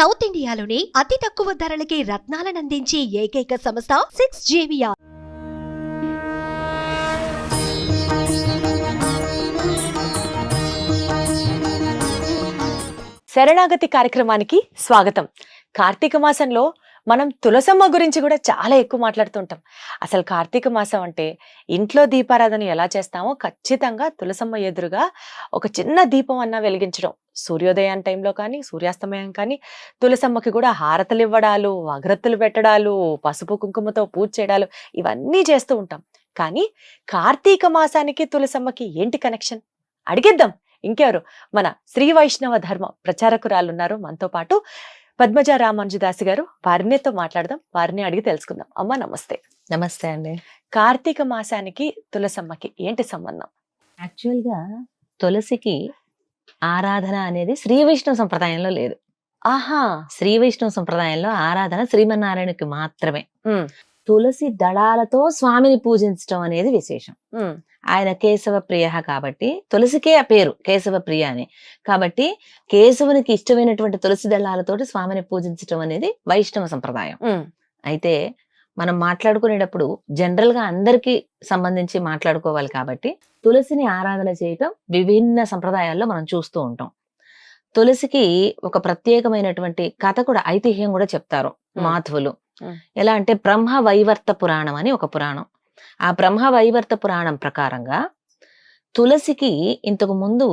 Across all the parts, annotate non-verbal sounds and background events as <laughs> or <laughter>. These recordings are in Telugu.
సౌత్ ఇండియాలోనే అతి తక్కువ ధరలకి రత్నాలనందించే ఏకైక సంస్థ సిక్స్ జేవియా శరణాగతి కార్యక్రమానికి స్వాగతం. కార్తీక మాసంలో మనం తులసమ్మ గురించి కూడా చాలా ఎక్కువ మాట్లాడుతుంటాం. అసలు కార్తీక మాసం అంటే ఇంట్లో దీపారాధన ఎలా చేస్తామో ఖచ్చితంగా తులసమ్మ ఎదురుగా ఒక చిన్న దీపం అన్నా వెలిగించడం. సూర్యోదయం టైంలో కానీ సూర్యాస్తమయం కానీ తులసమ్మకి కూడా హారతలు ఇవ్వడాలు అగ్రత్తులు పెట్టడాలు పసుపు కుంకుమతో పూజ చేయడాలు ఇవన్నీ చేస్తూ ఉంటాం. కానీ కార్తీక మాసానికి తులసమ్మకి ఏంటి కనెక్షన్? అడిగిద్దాం. ఇంకెవరు? మన శ్రీ వైష్ణవ ధర్మ ప్రచారకురాలు ఉన్నారు. మనతో పాటు పద్మజ రామానుజదాసి గారు వారినితో మాట్లాడదాం. వారిని అడిగి తెలుసుకుందాం. అమ్మ నమస్తే. నమస్తే అండి. కార్తీక మాసానికి తులసమ్మకి ఏంటి సంబంధం? యాక్చువల్గా తులసికి ఆరాధన అనేది శ్రీ వైష్ణవ సంప్రదాయంలో లేదు. ఆహా! శ్రీ వైష్ణవ సంప్రదాయంలో ఆరాధన శ్రీమన్నారాయణకి మాత్రమే. తులసి దళాలతో స్వామిని పూజించడం అనేది విశేషం. ఆయన కేశవ ప్రియ కాబట్టి తులసికే ఆ పేరు కేశవ ప్రియ అని. కాబట్టి కేశవునికి ఇష్టమైనటువంటి తులసి దళాలతోటి స్వామిని పూజించడం అనేది వైష్ణవ సంప్రదాయం. అయితే మనం మాట్లాడుకునేటప్పుడు జనరల్గా అందరికీ సంబంధించి మాట్లాడుకోవాలి కాబట్టి తులసిని ఆరాధన చేయటం విభిన్న సంప్రదాయాల్లో మనం చూస్తూ ఉంటాం. తులసికి ఒక ప్రత్యేకమైనటువంటి కథ కూడా ఐతిహ్యం కూడా చెప్తారు. మాధవులు. ఎలా అంటే బ్రహ్మ వైవర్త పురాణం అని ఒక పురాణం. ఆ బ్రహ్మ వైవర్త పురాణం ప్రకారంగా తులసికి ఇంతకు ముందు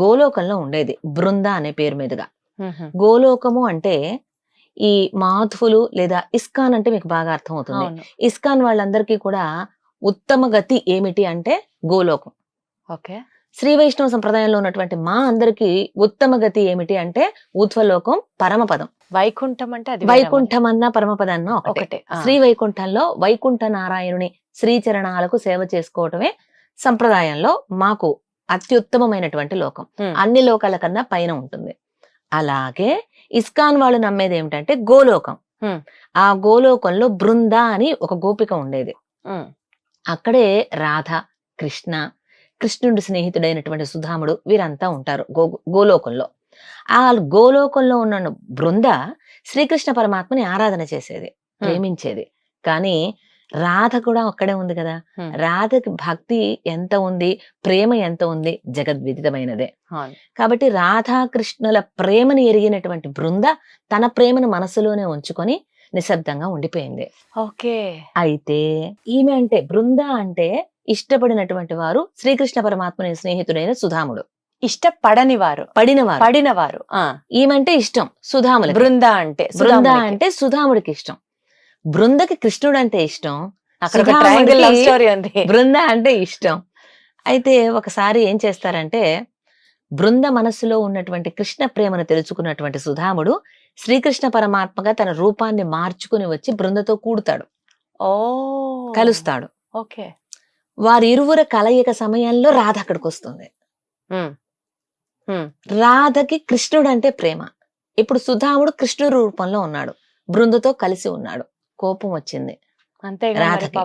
గోలోకంలో ఉండేది బృంద అనే పేరు మీదుగా. గోలోకము అంటే ఈ మాధువులు లేదా ఇస్కాన్ అంటే మీకు బాగా అర్థం అవుతుంది ఇస్కాన్ వాళ్ళందరికీ కూడా ఉత్తమ గతి ఏమిటి అంటే గోలోకం. ఓకే. శ్రీ వైష్ణవ సంప్రదాయంలో ఉన్నటువంటి మా అందరికి ఉత్తమ గతి ఏమిటి అంటే ఊర్ధ్వలోకం పరమపదం. వైకుంఠం అంటే అది వైకుంఠం అన్న పరమపదం అన్న మరి. ఒకటే శ్రీ వైకుంఠంలో వైకుంఠ నారాయణుని శ్రీచరణాలకు సేవ చేసుకోవటమే సంప్రదాయంలో మాకు అత్యుత్తమమైనటువంటి లోకం. అన్ని లోకాల కన్నా పైన ఉంటుంది. అలాగే ఇస్కాన్ వాళ్ళు నమ్మేది ఏమిటంటే గోలోకం. ఆ గోలోకంలో బృంద అని ఒక గోపిక ఉండేది. అక్కడే రాధ కృష్ణ కృష్ణుడి స్నేహితుడైనటువంటి సుధాముడు వీరంతా ఉంటారు గో గోలోకంలో. ఆ గోలోకంలో ఉన్న బృంద శ్రీకృష్ణ పరమాత్మని ఆరాధన చేసేది ప్రేమించేది. కానీ రాధ కూడా అక్కడే ఉంది కదా. రాధకి భక్తి ఎంత ఉంది ప్రేమ ఎంత ఉంది? జగద్విదితమైనదే. కాబట్టి రాధాకృష్ణుల ప్రేమను ఎరిగినటువంటి బృంద తన ప్రేమను మనసులోనే ఉంచుకొని నిశ్శబ్దంగా ఉండిపోయింది. ఓకే. అయితే ఈమె అంటే బృంద అంటే ఇష్టపడినటువంటి వారు శ్రీకృష్ణ పరమాత్మని స్నేహితుడైన సుధాముడు. ఇష్టపడని వారు పడినవారు. పడిన వారు ఆ, ఈమె అంటే ఇష్టం సుధాములు బృంద అంటే బృంద. అంటే సుధాముడికి ఇష్టం. బృందకి కృష్ణుడు అంటే ఇష్టం. అక్కడ బృంద అంటే ఇష్టం. అయితే ఒకసారి ఏం చేస్తారంటే బృంద మనస్సులో ఉన్నటువంటి కృష్ణ ప్రేమను తెలుసుకున్నటువంటి సుధాముడు శ్రీకృష్ణ పరమాత్మగా తన రూపాన్ని మార్చుకుని వచ్చి బృందతో కూడుతాడు. ఓ. కలుస్తాడు. ఓకే. వారి ఇరువుర కలయిక సమయంలో రాధ అక్కడికి వస్తుంది రాధకి కృష్ణుడు అంటే ప్రేమ. ఇప్పుడు సుధాముడు కృష్ణుడు రూపంలో ఉన్నాడు. బృందతో కలిసి ఉన్నాడు. కోపం వచ్చింది. అంతే రాధకి.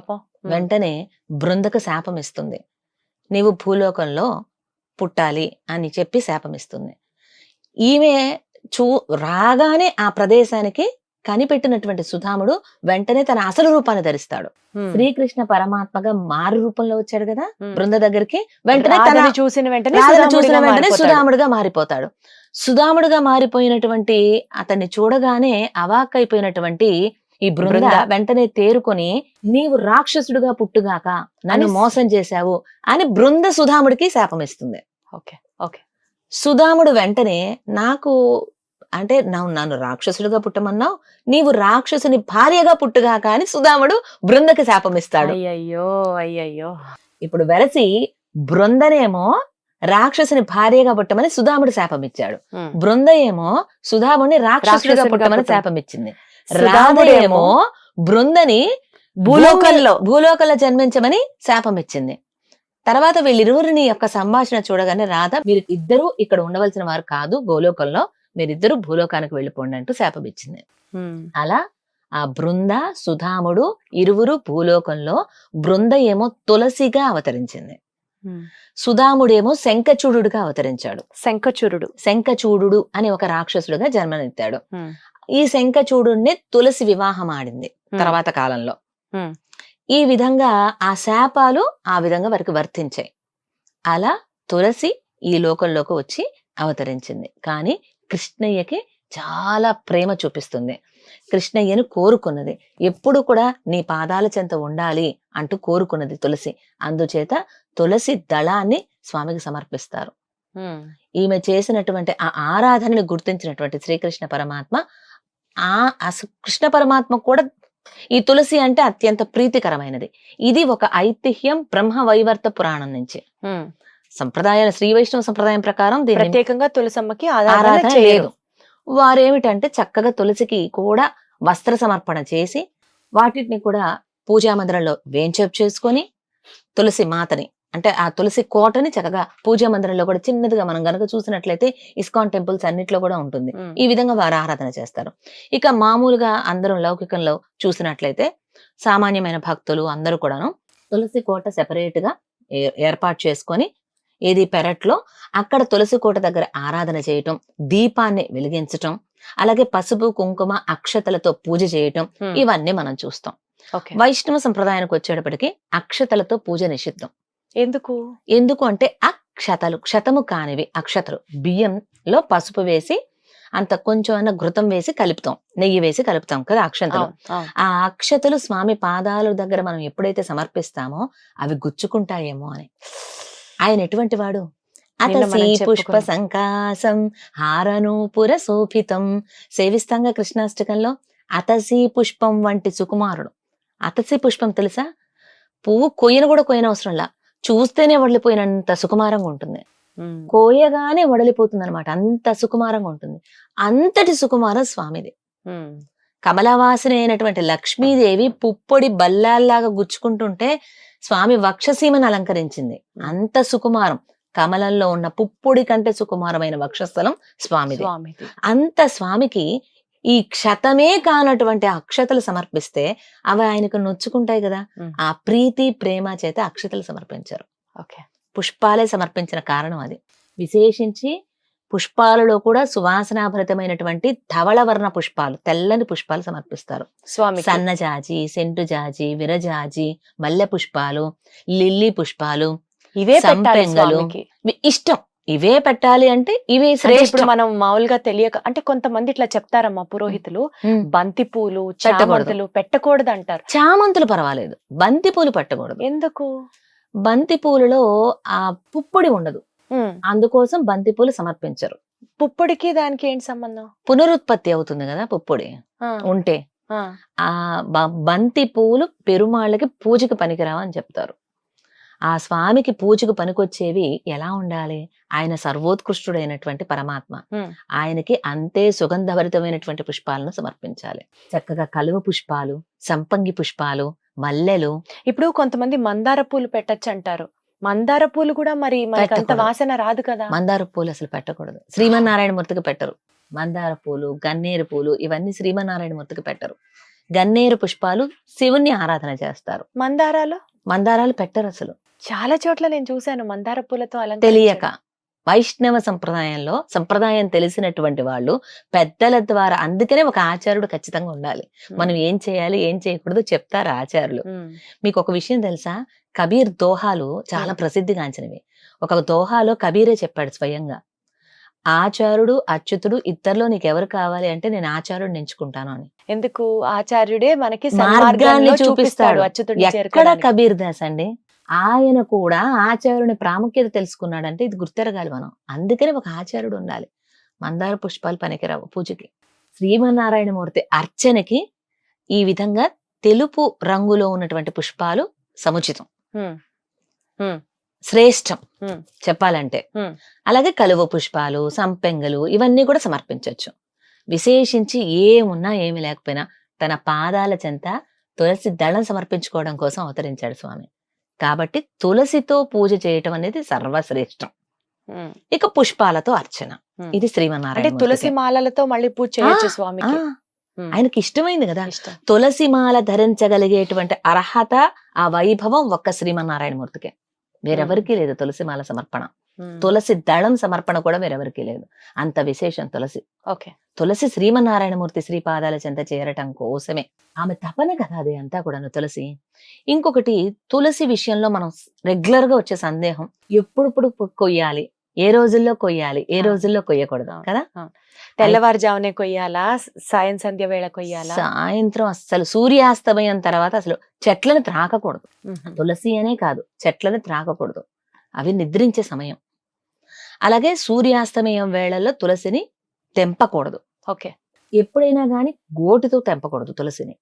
వెంటనే బృందకు శాపం ఇస్తుంది నీవు భూలోకంలో పుట్టాలి అని చెప్పి శాపం ఇస్తుంది ఈమె చూ రాగానే ఆ ప్రదేశానికి కనిపెట్టినటువంటి సుధాముడు వెంటనే తన అసలు రూపాన్ని ధరిస్తాడు శ్రీకృష్ణ పరమాత్మగా మారు రూపంలో వచ్చాడు కదా. బృంద దగ్గరికి వెంటనే తన చూసిన వెంటనే చూసిన వెంటనే మారిపోతాడు. సుధాముడుగా మారిపోతాడు సుధాముడుగా మారిపోయినటువంటి అతన్ని చూడగానే అవాక్కైపోయినటువంటి ఈ బృంద. వెంటనే తేరుకొని నీవు రాక్షసుడుగా పుట్టుగాక నన్ను మోసం చేశావు అని బృంద సుధాముడికి శాపమిస్తుంది ఓకే ఓకే సుధాముడు వెంటనే నాకు అంటే నా- నన్ను రాక్షసుడిగా పుట్టమన్నావు నీవు రాక్షసుని భార్యగా పుట్టుగాక అని సుధాముడు బృందకి శాపమిస్తాడు. అయ్యయ్యో అయ్యయ్యో. ఇప్పుడు వెరసి బృందనేమో రాక్షసుని భార్యగా పుట్టమని సుధాముడు శాపం ఇచ్చాడు ఉమ్. బృంద ఏమో సుధాముని రాక్షసుడిగా పుట్టమని పుట్ట- శాపం ఇచ్చింది రాధ ఏమో బృందని భూలోకంలో. భూలోకంలో జన్మించమని శాపం ఇచ్చింది తర్వాత వీళ్ళిరువురిని యొక్క సంభాషణ చూడగానే రాధ మీరు ఇద్దరు ఇక్కడ ఉండవలసిన వారు కాదు గోలోకంలో. మీరిద్దరు భూలోకానికి వెళ్ళిపోండి అంటూ శాపం ఇచ్చింది ఉమ్, అలా ఆ బృంద సుధాముడు ఇరువురు భూలోకంలో బృంద ఏమో తులసిగా అవతరించింది. సుధాముడేమో శంఖచూడుగా అవతరించాడు. శంఖచూరుడు శంఖచూడు అని ఒక రాక్షసుడుగా జన్మనెత్తాడు. ఈ శంఖచూడుని తులసి వివాహం ఆడింది తర్వాత కాలంలో. ఈ విధంగా ఆ శాపాలు ఆ విధంగా వారికి వర్తించాయి. అలా తులసి ఈ లోకంలోకి వచ్చి అవతరించింది. కానీ కృష్ణయ్యకి చాలా ప్రేమ చూపిస్తుంది. కృష్ణయ్యను కోరుకున్నది. ఎప్పుడు కూడా నీ పాదాల చెంత ఉండాలి అంటూ కోరుకున్నది తులసి. అందుచేత తులసి దళాన్ని స్వామికి సమర్పిస్తారు. ఈమె చేసినటువంటి ఆ ఆరాధనని గుర్తించినటువంటి శ్రీకృష్ణ పరమాత్మ ఆ కృష్ణ పరమాత్మ కూడా ఈ తులసి అంటే అత్యంత ప్రీతికరమైనది. ఇది ఒక ఐతిహ్యం బ్రహ్మ వైవర్త పురాణం నుంచి. సంప్రదాయాల శ్రీ వైష్ణవ సంప్రదాయం ప్రకారం ప్రత్యేకంగా తులసమ్మకి ఆరాధన లేదు. వారేమిటంటే చక్కగా తులసికి కూడా వస్త్ర సమర్పణ చేసి వాటిని కూడా పూజా మందిరంలో వేంచేపు చేసుకొని తులసి మాతని అంటే ఆ తులసి కోటని చక్కగా పూజా మందిరంలో కూడా చిన్నదిగా మనం గనక చూసినట్లయితే ఇస్కాన్ టెంపుల్స్ అన్నిట్లో కూడా ఉంటుంది. ఈ విధంగా వారు ఆరాధన చేస్తారు. ఇక మామూలుగా అందరం లౌకికంలో చూసినట్లయితే సామాన్యమైన భక్తులు అందరూ కూడాను తులసి కోట సెపరేట్గా ఏర్పాటు చేసుకొని ఏది పెరట్లో అక్కడ తులసి కోట దగ్గర ఆరాధన చేయటం దీపాన్ని వెలిగించటం అలాగే పసుపు కుంకుమ అక్షతలతో పూజ చేయటం. ఇవన్నీ మనం చూస్తాం. వైష్ణవ సంప్రదాయానికి వచ్చేటప్పటికి అక్షతలతో పూజ నిషిద్ధం. ఎందుకు? ఎందుకు అంటే అక్షతలు క్షతము కానివి అక్షతలు బియ్యంలో పసుపు వేసి అంత కొంచెం అన్న ఘృతం వేసి కలుపుతాం నెయ్యి వేసి కలుపుతాం కదా అక్షతలు. ఆ అక్షతలు స్వామి పాదాల దగ్గర మనం ఎప్పుడైతే సమర్పిస్తామో అవి గుచ్చుకుంటాయేమో అని. ఆయన ఎటువంటి వాడు? అతసి పుష్ప. సంకాసం హారనూపుర శోభితం సేవిస్తాంగా కృష్ణాష్టకంలో అతసి పుష్పం వంటి సుకుమారుడు. అతసి పుష్పం తెలుసా? పువ్వు కొయ్యను కూడా కొయ్యన అవసరంలా చూస్తేనే వడిలిపోయినంత సుకుమారంగా ఉంటుంది. కోయగానే వడలిపోతుంది అనమాట అంత సుకుమారంగా ఉంటుంది. అంతటి సుకుమారం స్వామిది. కమలవాసిని అయినటువంటి లక్ష్మీదేవి పుప్పొడి బల్లాల్లాగా గుచ్చుకుంటుంటే స్వామి వక్షసీమను అలంకరించింది. అంత సుకుమారం. కమలంలో ఉన్న పుప్పొడి కంటే సుకుమారమైన వక్షస్థలం స్వామిది. స్వామిది. అంత స్వామికి ఈ క్షతమే కానటువంటి అక్షతలు సమర్పిస్తే అవి ఆయనకు నొచ్చుకుంటాయి కదా. ఆ ప్రీతి ప్రేమ చేత అక్షతలు సమర్పించారు. ఓకే. పుష్పాలే సమర్పించిన కారణం అది. విశేషించి పుష్పాలలో కూడా సువాసనాభరితమైనటువంటి ధవళవర్ణ పుష్పాలు తెల్లని పుష్పాలు సమర్పిస్తారు. స్వామి సన్నజాజి సెంటు జాజి విరజాజి మల్లె పుష్పాలు లిల్లీ పుష్పాలు ఇవే సంపెంగలు. ఇష్టం. ఇవే పెట్టాలి అంటే ఇవే ఇప్పుడు మనం మామూలుగా తెలియక అంటే కొంతమంది ఇట్లా చెప్తారమ్మా పురోహితులు. బంతి పూలు. చామంతులు పెట్టకూడదు. అంటారు చామంతులు పర్వాలేదు. బంతి పూలు పట్టకూడదు. ఎందుకు? బంతి పూలలో ఆ పుప్పొడి ఉండదు. అందుకోసం బంతి పూలు సమర్పించరు. పుప్పొడికి దానికి ఏంటి సంబంధం? పునరుత్పత్తి అవుతుంది కదా పుప్పొడి. ఉంటే ఆ, బంతి పూలు పెరుమాళ్ళకి పూజకి పనికిరావు అని చెప్తారు. ఆ స్వామికి పూజకు పనికొచ్చేవి ఎలా ఉండాలి? ఆయన సర్వోత్కృష్టుడైనటువంటి పరమాత్మ. ఆయనకి అంతే సుగంధభరితమైనటువంటి పుష్పాలను సమర్పించాలి. చక్కగా కలువ పుష్పాలు సంపంగి పుష్పాలు మల్లెలు. ఇప్పుడు కొంతమంది మందార పూలు పెట్టచ్చు అంటారు. మందార పూలు కూడా మరి మనకి అంత. వాసన రాదు కదా. మందార పూలు అసలు పెట్టకూడదు. శ్రీమన్నారాయణ మూర్తికి పెట్టరు. మందార పూలు గన్నేరు పూలు ఇవన్నీ శ్రీమన్నారాయణ మూర్తికి పెట్టరు. గన్నేరు పుష్పాలు శివుణ్ణి ఆరాధన చేస్తారు. మందారాలు? మందారాలు పెట్టరు అసలు. చాలా చోట్ల నేను చూశాను మందార పూలతో అలంకరించారు. తెలియక. వైష్ణవ సంప్రదాయంలో సంప్రదాయం తెలిసినటువంటి వాళ్ళు పెద్దల ద్వారా అందుకనే ఒక ఆచార్యుడు ఖచ్చితంగా ఉండాలి. మనం ఏం చేయాలి ఏం చేయకూడదు చెప్తారు ఆచార్యులు. మీకు ఒక విషయం తెలుసా కబీర్ దోహాలు చాలా. ప్రసిద్ధిగాంచినవి ఒక దోహాలో కబీరే చెప్పాడు స్వయంగా ఆచార్యుడు అచ్యుతుడు ఇద్దరిలో నీకు ఎవరు కావాలి అంటే నేను ఆచార్యుడు ఎంచుకుంటాను అని ఎందుకు ఆచార్యుడే మనకి మార్గాన్ని చూపిస్తాడు. అచ్యుతుడిని ఎక్కడ. కబీర్ దాస్ అండి ఆయన కూడా ఆచార్యుని ప్రాముఖ్యత తెలుసుకున్నాడంటే ఇది గుర్తెరగాలి మనం. అందుకని ఒక ఆచార్యుడు ఉండాలి. మందార పుష్పాలు పనికిరావు పూజకి. శ్రీమన్నారాయణమూర్తి అర్చనకి ఈ విధంగా తెలుపు రంగులో ఉన్నటువంటి పుష్పాలు సముచితం. శ్రేష్టం. చెప్పాలంటే. అలాగే కలువ పుష్పాలు సంపెంగలు ఇవన్నీ కూడా సమర్పించవచ్చు విశేషించి ఏమున్నా ఏమి లేకపోయినా తన పాదాల చెంత తులసి దళం సమర్పించుకోవడం కోసం అవతరించాడు స్వామి. కాబట్టి తులసితో పూజ చేయటం అనేది సర్వశ్రేష్టం. ఇక పుష్పాలతో అర్చన. ఇది అంటే శ్రీమన్నారాయణ తులసి మాలలతో మళ్ళీ పూజ చేయొచ్చు ఉమ్. ఆయనకి ఇష్టమైంది కదా. తులసి మాల ధరించగలిగేటువంటి అర్హత ఆ వైభవం ఒక్క శ్రీమన్నారాయణ మూర్తికే. వేరెవరికీ లేదు తులసి మాల సమర్పణ. తులసి దళం సమర్పణ కూడా వేరెవరికీ లేదు. అంత విశేషం తులసి. ఓకే. తులసి శ్రీమన్నారాయణమూర్తి శ్రీపాదాల చెంత చేరటం కోసమే. ఆమె తపన కదా అది అంతా కూడాను తులసి. ఇంకొకటి తులసి విషయంలో మనం రెగ్యులర్గా వచ్చే సందేహం ఎప్పుడప్పుడు కొయ్యాలి. ఏ రోజుల్లో కొయ్యాలి? ఏ. రోజుల్లో కొయ్యకూడదు. కదా? తెల్లవారుజామునే కొయ్యాలా? సాయం సంధ్య వేళ కొయ్యాలా? సాయంత్రం అస్సలు సూర్యాస్తమయం తర్వాత అసలు చెట్లను త్రాకకూడదు. తులసి అనే కాదు చెట్లను త్రాకకూడదు. అవి నిద్రించే సమయం. అలాగే సూర్యాస్తమయం వేళల్లో తులసిని తెంపకూడదు. ఓకే. ఎప్పుడైనా గాని గోటితో తెంపకూడదు తులసిని.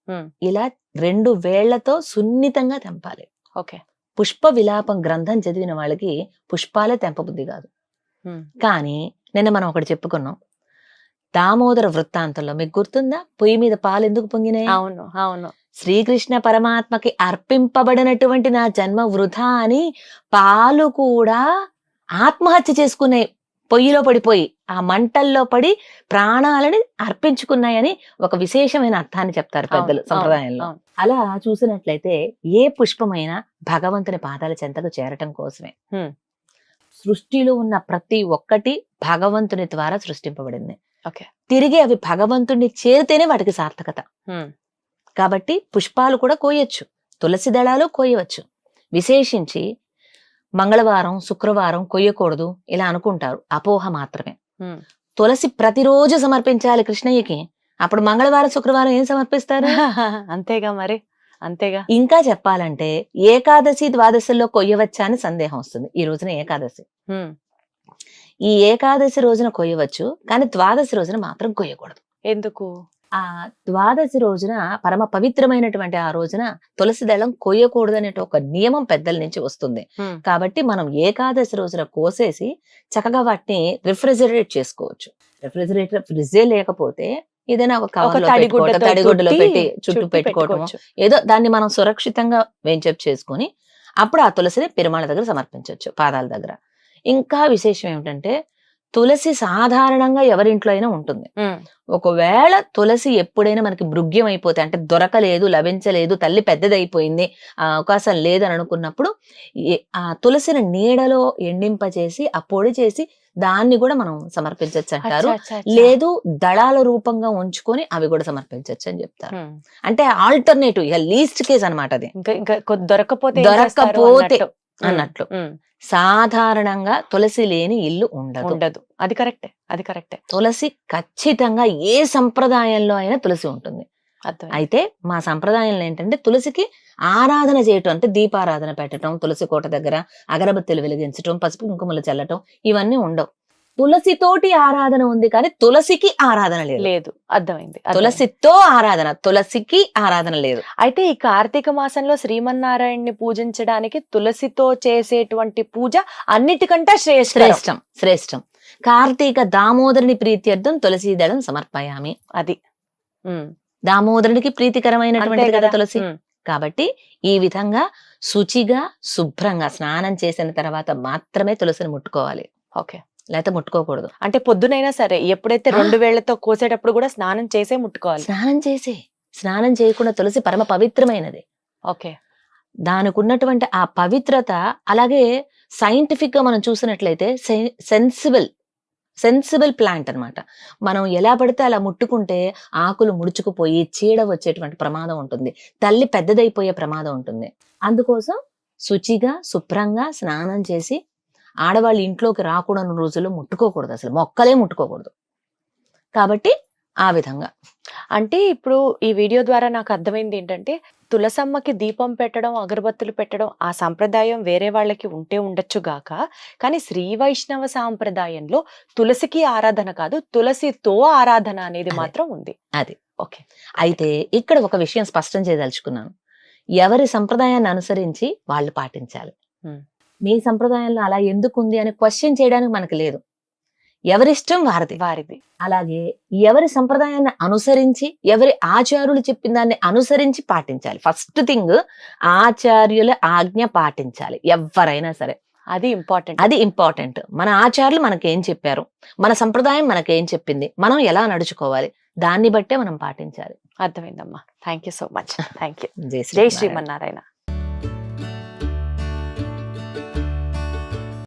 ఇలా రెండు వేళ్ళతో సున్నితంగా తెంపాలి. ఓకే. పుష్ప విలాపం గ్రంథం చదివిన వాళ్ళకి పుష్పాలే తెంపబుద్ధి కాదు. కానీ నిన్న మనం ఒకటి చెప్పుకున్నాం. దామోదర వృత్తాంతంలో మీకు గుర్తుందా? పొయ్యి మీద పాలు ఎందుకు పొంగినాయి? అవును అవును. శ్రీకృష్ణ పరమాత్మకి అర్పింపబడినటువంటి నా జన్మ వృధా అని పాలు కూడా ఆత్మహత్య చేసుకున్నాయి పొయ్యిలో పడిపోయి ఆ మంటల్లో పడి ప్రాణాలని అర్పించుకున్నాయని ఒక విశేషమైన అర్థాన్ని చెప్తారు పెద్దలు సంప్రదాయంలో. అలా చూసినట్లయితే ఏ పుష్పమైనా భగవంతుని పాదాల చెంతకు చేరటం కోసమే. సృష్టిలో ఉన్న ప్రతి ఒక్కటి భగవంతుని ద్వారా సృష్టింపబడింది. తిరిగి అవి భగవంతుణ్ణి చేరితేనే వాటికి సార్థకత. కాబట్టి పుష్పాలు కూడా కోయొచ్చు. తులసి దళాలు కోయవచ్చు. విశేషించి మంగళవారం శుక్రవారం కొయ్యకూడదు ఇలా అనుకుంటారు. అపోహ మాత్రమే. తులసి ప్రతిరోజు సమర్పించాలి కృష్ణయ్యకి. అప్పుడు మంగళవారం శుక్రవారం ఏం సమర్పిస్తారు? <laughs> అంతేగా మరి. అంతేగా. ఇంకా చెప్పాలంటే ఏకాదశి ద్వాదశిలో కొయ్యవచ్చా అని సందేహం వస్తుంది. ఈ రోజున ఏకాదశి. ఈ ఏకాదశి రోజున కొయ్యవచ్చు కానీ ద్వాదశి రోజున మాత్రం కొయ్యకూడదు. ఎందుకు? ఆ ద్వాదశి రోజున పరమ పవిత్రమైనటువంటి ఆ రోజున తులసి దళం కొయ్యకూడదు అనే ఒక నియమం పెద్దల నుంచి వస్తుంది. కాబట్టి మనం ఏకాదశి రోజున కోసేసి చక్కగా వాటిని రిఫ్రిజిరేట్ చేసుకోవచ్చు రిఫ్రిజిరేటర్ ఫ్రిడ్జే లేకపోతే ఏదైనా ఒక తడిగుడ్డలో పెట్టి చుట్టూ పెట్టుకోవటం. ఏదో దాన్ని మనం సురక్షితంగా వేంచప్ చేసుకొని అప్పుడు ఆ తులసిని పెరుమాళ దగ్గర సమర్పించవచ్చు పాదాల దగ్గర ఇంకా విశేషం ఏమిటంటే తులసి సాధారణంగా ఎవరింట్లో అయినా ఉంటుంది. ఒకవేళ తులసి ఎప్పుడైనా మనకి భృగ్యం అయిపోతే అంటే దొరకలేదు లభించలేదు తల్లి పెద్దదైపోయింది ఆ అవకాశం లేదని అనుకున్నప్పుడు ఆ తులసిని నీడలో ఎండింపచేసి ఆ పొడి చేసి దాన్ని కూడా మనం సమర్పించవచ్చు అంటారు. లేదు దళాల రూపంగా ఉంచుకొని అవి కూడా సమర్పించవచ్చు అని చెప్తారు. అంటే ఆల్టర్నేటివ్ లీస్ట్ కేస్ అన్నమాట అది ఇంకా దొరకపోతే. ఉమ్. అన్నట్లు. సాధారణంగా తులసి లేని ఇల్లు ఉండదు. ఉండదు. అది కరెక్టే. అది కరెక్టే. తులసి ఖచ్చితంగా ఏ సంప్రదాయంలో అయినా తులసి ఉంటుంది. అయితే మా సంప్రదాయంలో ఏంటంటే తులసికి ఆరాధన చేయటం అంటే దీపారాధన పెట్టడం తులసి కోట దగ్గర అగరబత్తులు వెలిగించటం పసుపు కుంకుమలు చల్లటం ఇవన్నీ ఉండవు. తులసితోటి ఆరాధన ఉంది కానీ తులసికి ఆరాధన లేదు. లేదు అర్థమైంది. తులసితో ఆరాధన తులసికి ఆరాధన లేదు. అయితే ఈ కార్తీక మాసంలో శ్రీమన్నారాయణ్ణి పూజించడానికి తులసితో చేసేటువంటి పూజ అన్నిటికంటే శ్రేష్ఠ శ్రేష్టం శ్రేష్టం. కార్తీక దామోదరుని ప్రీత్యర్థం తులసి దళం సమర్పయామి. అది. దామోదరునికి ప్రీతికరమైనటువంటిది అంతే కదా. తులసి. కాబట్టి ఈ విధంగా శుచిగా శుభ్రంగా స్నానం చేసిన తర్వాత మాత్రమే తులసిని ముట్టుకోవాలి. ఓకే. లేకపోతే ముట్టుకోకూడదు. అంటే పొద్దునైనా సరే ఎప్పుడైతే. రెండు వేళ్ళతో కోసేటప్పుడు కూడా స్నానం చేసే ముట్టుకోవాలి. స్నానం చేసే. స్నానం చేయకుండా తులసి పరమ పవిత్రమైనది. ఓకే. దానికి ఉన్నటువంటి ఆ పవిత్రత అలాగే సైంటిఫిక్గా మనం చూసినట్లయితే సెన్సిబుల్ సెన్సిబుల్ ప్లాంట్ అన్నమాట. మనం ఎలా పడితే అలా ముట్టుకుంటే ఆకులు ముడుచుకుపోయి చీడ వచ్చేటువంటి ప్రమాదం ఉంటుంది. తల్లి పెద్దదైపోయే ప్రమాదం ఉంటుంది. అందుకోసం శుచిగా శుభ్రంగా స్నానం చేసి ఆడవాళ్ళు ఇంట్లోకి రాకూడని రోజుల్లో ముట్టుకోకూడదు అసలు. మొక్కలే ముట్టుకోకూడదు. కాబట్టి ఆ విధంగా. అంటే ఇప్పుడు ఈ వీడియో ద్వారా నాకు అర్థమైంది ఏంటంటే తులసమ్మకి దీపం పెట్టడం అగరబత్తులు పెట్టడం ఆ సాంప్రదాయం వేరే వాళ్ళకి ఉంటే ఉండొచ్చు గాక. కానీ శ్రీ వైష్ణవ సాంప్రదాయంలో తులసికి ఆరాధన కాదు తులసితో ఆరాధన అనేది. మాత్రం ఉంది. అది. ఓకే. అయితే ఇక్కడ ఒక విషయం స్పష్టం చేయదలుచుకున్నాను. ఎవరి సంప్రదాయాన్ని అనుసరించి వాళ్ళు పాటించాలి. మీ సంప్రదాయంలో అలా ఎందుకు ఉంది అని క్వశ్చన్ చేయడానికి మనకు లేదు. ఎవరిష్టం వారిది. వారిది. అలాగే ఎవరి సంప్రదాయాన్ని అనుసరించి ఎవరి ఆచార్యులు చెప్పిన దాన్ని అనుసరించి పాటించాలి. ఫస్ట్ థింగ్ ఆచార్యుల ఆజ్ఞ పాటించాలి ఎవరైనా సరే. అది ఇంపార్టెంట్ అది ఇంపార్టెంట్ మన ఆచార్యులు మనకేం చెప్పారు? మన సంప్రదాయం మనకేం చెప్పింది? మనం ఎలా నడుచుకోవాలి? దాన్ని బట్టే మనం పాటించాలి. అర్థమైందమ్మా. Thank you so much thank you జై శ్రీమన్నారాయణ. శ్రీమన్నారాయణ.